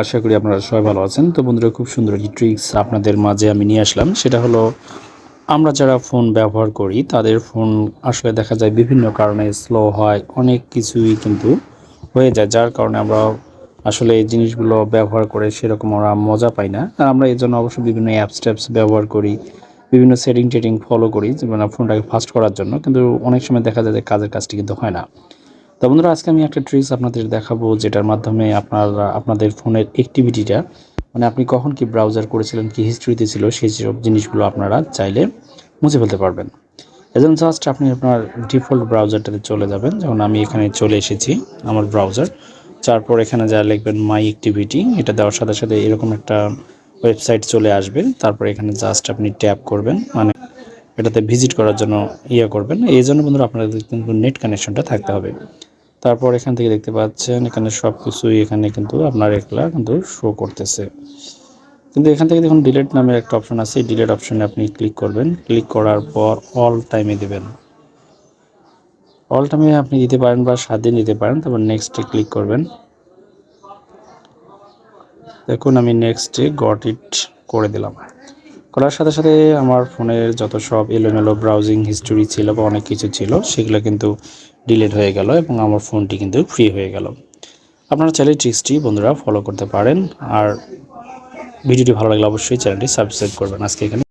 আশা করি আপনারা সবাই ভালো আছেন। তো বন্ধুরা, খুব সুন্দর একটি ট্রিক্স আপনাদের মাঝে আমি নিয়ে আসলাম। সেটা হলো, আমরা যারা ফোন ব্যবহার করি, তাদের ফোন আসলে দেখা যায় বিভিন্ন কারণে স্লো হয়, অনেক কিছুই কিন্তু হয়ে যায়, যার কারণে আমরা আসলে এই জিনিসগুলো ব্যবহার করে সেরকম আমরা মজা পাই না। আর আমরা এই জন্য অবশ্য বিভিন্ন অ্যাপস ট্যাপস ব্যবহার করি, বিভিন্ন সেটিং টেটিং ফলো করি, যেমন ফোনটাকে ফাস্ট করার জন্য। কিন্তু অনেক সময় দেখা যায় যে কাজের কাজটি কিন্তু হয় না। তো বন্ধুরা, আজকে আমি একটা ট্রিক্স আপনাদের দেখাবো যেটার মাধ্যমে আপনার, আপনাদের ফোনের অ্যাক্টিভিটিটা মানে আপনি কখন কি ব্রাউজার করেছিলেন, কি হিস্ট্রিতে ছিল, সেই সব জিনিসগুলো আপনারা চাইলে মুছে ফেলতে পারবেন। এজন্য জাস্ট আপনি আপনার ডিফল্ট ব্রাউজারটাতে চলে যাবেন। যেমন আমি এখানে চলে এসেছি, আমার ব্রাউজার তারপর এখানে যা লিখবেন মাই অ্যাক্টিভিটি এটা দেওয়ার সাথে সাথে এরকম একটা ওয়েবসাইট চলে আসবে। তারপর এখানে জাস্ট আপনি ট্যাপ করবেন মানে এটাতে ভিজিট করার জন্য ইয়ে করবেন। এই জন্য বন্ধুরা আপনাদের কিন্তু নেট কানেকশনটা থাকতে হবে। তারপর এখান থেকে দেখতে পাচ্ছেন, এখানে সব কিছুই এখানে কিন্তু আপনার একলা কিন্তু শো করতেছে। কিন্তু এখান থেকে দেখুন ডিলেট নামের একটা অপশন আছে। ডিলেট অপশনে আপনি ক্লিক করবেন। ক্লিক করার পর অল টাইমে দেবেন। অল টাইমে আপনি দিতে পারেন বা সাত দিন দিতে পারেন, তারপর নেক্সটে ক্লিক করবেন। দেখুন আমি নেক্সটে গট ইট করে দিলাম। করার সাথে সাথে আমার ফোনের যত সব এলোমেলো ব্রাউজিং হিস্টোরি ছিল বা অনেক কিছু ছিল, সেগুলো কিন্তু ডিলিট হয়ে গেল এবং আমার ফোনটি কিন্তু ফ্রি হয়ে গেল। আপনারা চাইলে ট্রিক্সটি বন্ধুরা ফলো করতে পারেন, আর ভিডিওটি ভালো লাগলে অবশ্যই চ্যানেলটি সাবস্ক্রাইব করবেন। আজকে এখানে